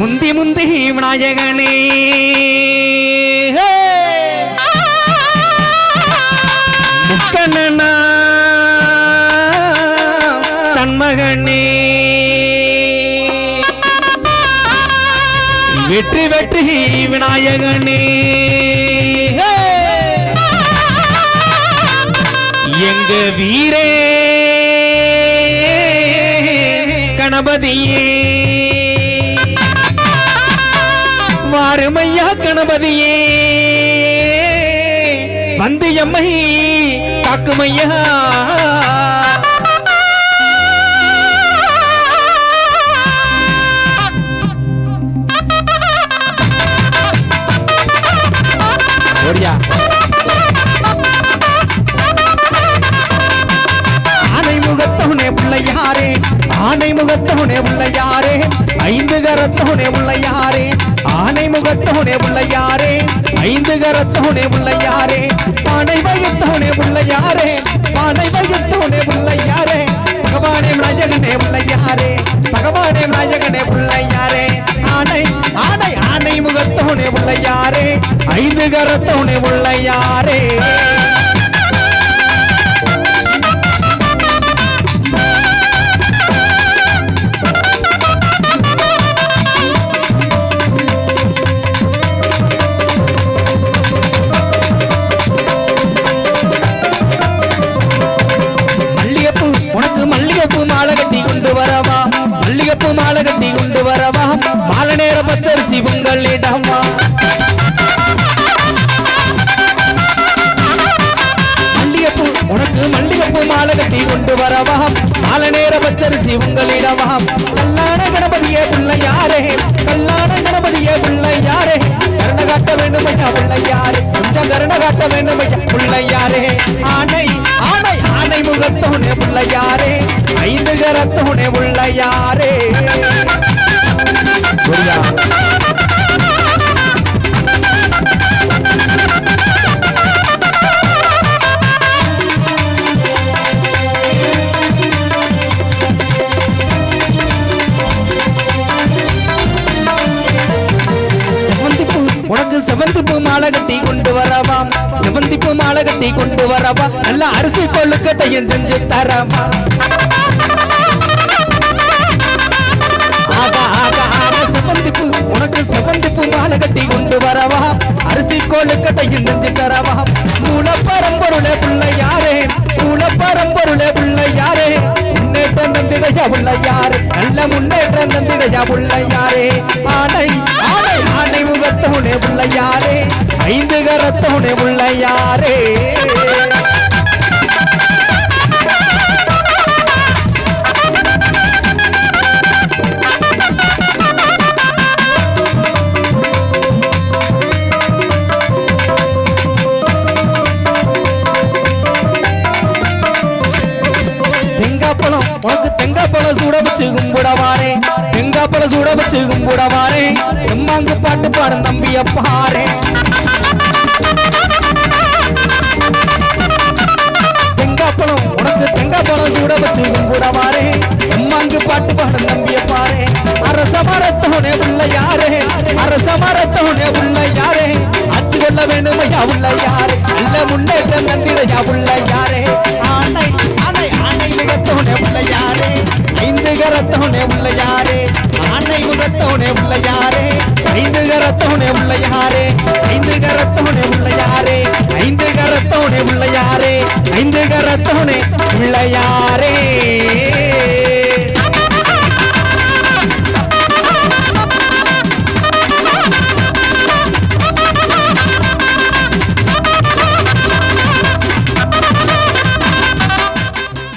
முந்தி முந்தி விநாயகனே. முக்கண்ணனா தன்மகனே. வெற்றி வெற்றி விநாயகனே. எங்க வீரே கணபதியே. கணபதியே வந்து எம்மை காக்குமையா. ஓடியா. ஆனை முகத்தவனே பிள்ளையாரே. ஆனை முகத்தவனே யாரே ஐந்து கரத்தவனே யாரே ஆனை முகத்தவனே யாரே ஐந்து கரத்தவனே பிள்ளையாரே பானை வயத்தவனே பிள்ளையாரே பானை வயத்தவனே யாரே பகவானே நாயகனே உள்ள யாரே பகவானே நாயகனே உள்ள யாரே ஆனை ஆனை ஆனை முகத்தவனே யாரே ஐந்து கரத்தவனே உள்ள யாரே மாலை நேர பச்சரிசி உங்களிடமா? கல்லான கணபதியே பிள்ளை யாரே கல்லான கணபதியே பிள்ளை யாரே கருணை காட்ட வேண்டும் ஐயா பிள்ளை யாரே கொஞ்சம் கருண காட்ட வேண்டும் ஐயா பிள்ளை யாரே ஆனை ஆனை ஆனை முகத்தோனே பிள்ளை யாரே ஐந்து கரத்தோனே பிள்ளை உனக்கு செவந்திப்பூ மாலை கட்டி கொண்டு வரவாம் செவந்திப்பூ மாலை கட்டி கொண்டு வரவா? நல்ல அரிசி கொள்ளுக்கட்டையும் செஞ்சு தரவா? ஆகா ஆகா ஆகா செவந்திப்பூ. உனக்கு செவந்திப்பூ மாலை கட்டி கொண்டு வரவா? அரிசி கொள்ளுக்கட்டையும் நெஞ்சு தரவா? மூல பரம்பொருளே பிள்ளை யாரே மூல பரம்பொருளே பிள்ளை யாரே முன்னேற்றம் தந்திடையா உள்ள யாரு நல்ல முன்னேற்றம் தந்திடையா உள்ள யாரே ஆன கரத்தவனே உள்ள யாரே? உனக்கு தெங்காப்பழம் சூட வச்சு கும்பிடவாரே. தெங்காப்பழம் சூட வச்சு கும்பிடவாரே. எம்மாங்கு பாட்டு பாடும் தம்பிய பாரு. தெங்காப்பழம் உனக்கு தெங்காப்பழம் சூட வச்சு கும்பிடவாரே எம்மாங்கு பாட்டு பாடும் தம்பிய பாரே. அரச மரத்தோனே உள்ள யாரே? அரச மரத்தோனே உள்ள யாரே? அச்சு கொள்ள வேண்டும் உள்ள யாரே? நல்ல முன்னேற்றம் தந்திடையா உள்ள யாரே? ஆனை ஆனை ஆனை முகத்தோனே உள்ள யாரே? ஐந்து கரத்தோனே உள்ள யாரே? ஆனை முகத்தோனே உள்ள யாரே? ஐந்து கரத்தோனே உள்ள யாரே? ஐந்து கரத்தோனே உள்ள யாரே? ஐந்து கரத்தோனே உள்ள யாரே? ஐந்து கரத்தோனே உள்ள யாரே?